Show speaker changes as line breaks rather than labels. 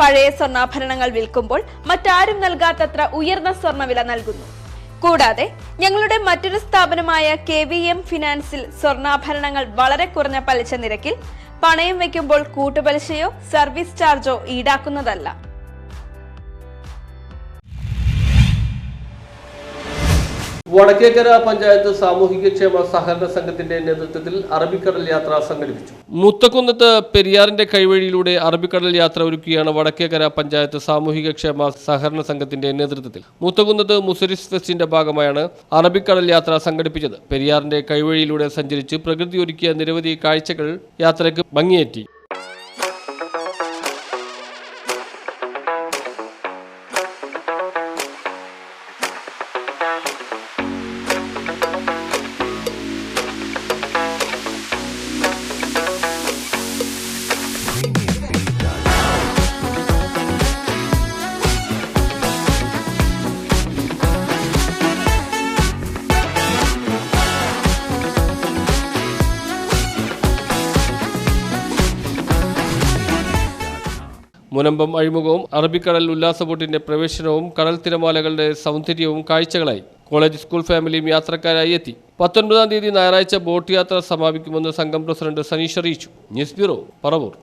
പഴയ സ്വർണാഭരണങ്ങൾ വിൽക്കുമ്പോൾ മറ്റാരും നൽകാത്തത്ര ഉയർന്ന സ്വർണവില നൽകുന്നു. കൂടാതെ ഞങ്ങളുടെ മറ്റൊരു സ്ഥാപനമായ കെ വി എം ഫിനാൻസിൽ സ്വർണാഭരണങ്ങൾ വളരെ കുറഞ്ഞ പലിശ നിരക്കിൽ പണയം വയ്ക്കുമ്പോൾ കൂട്ടുപലിശയോ സർവീസ് ചാർജോ ഈടാക്കുന്നതല്ല.
വടക്കേക്കര പഞ്ചായത്ത് സാമൂഹികക്ഷേമ സഹകരണ സംഘത്തിന്റെ നേതൃത്വത്തിൽ അറബിക്കടൽ യാത്ര സംഘടിപ്പിച്ചു. മുത്തക്കുന്നത്ത് പെരിയാറിന്റെ കൈവഴിയിലൂടെ അറബിക്കടൽ യാത്ര ഒരുക്കുകയാണ് വടക്കേക്കര പഞ്ചായത്ത് സാമൂഹികക്ഷേമ സഹകരണ സംഘത്തിന്റെ നേതൃത്വത്തിൽ. മുത്തക്കുന്നത്ത് മുസരിസ് ഫെസ്റ്റിന്റെ ഭാഗമായാണ് അറബിക്കടൽ യാത്ര സംഘടിപ്പിച്ചത്. പെരിയാറിന്റെ കൈവഴിയിലൂടെ സഞ്ചരിച്ച് പ്രകൃതി ഒരുക്കിയ നിരവധി കാഴ്ചകൾ യാത്രയ്ക്ക് ഭംഗിയേറ്റി. മുനമ്പം അഴിമുഖവും അറബിക്കടൽ ഉല്ലാസ ബോട്ടിന്റെ പ്രവേശനവും കടൽ തിരമാലകളുടെ സൗന്ദര്യവും കാഴ്ചകളായി. കോളേജ് സ്കൂൾ ഫാമിലിയും യാത്രക്കാരായി എത്തി. പത്തൊൻപതാം തീയതി ഞായറാഴ്ച ബോട്ട് യാത്ര സമാപിക്കുമെന്ന് സംഘം പ്രസിഡന്റ് സനീഷ് അറിയിച്ചു. News bureau Paravur.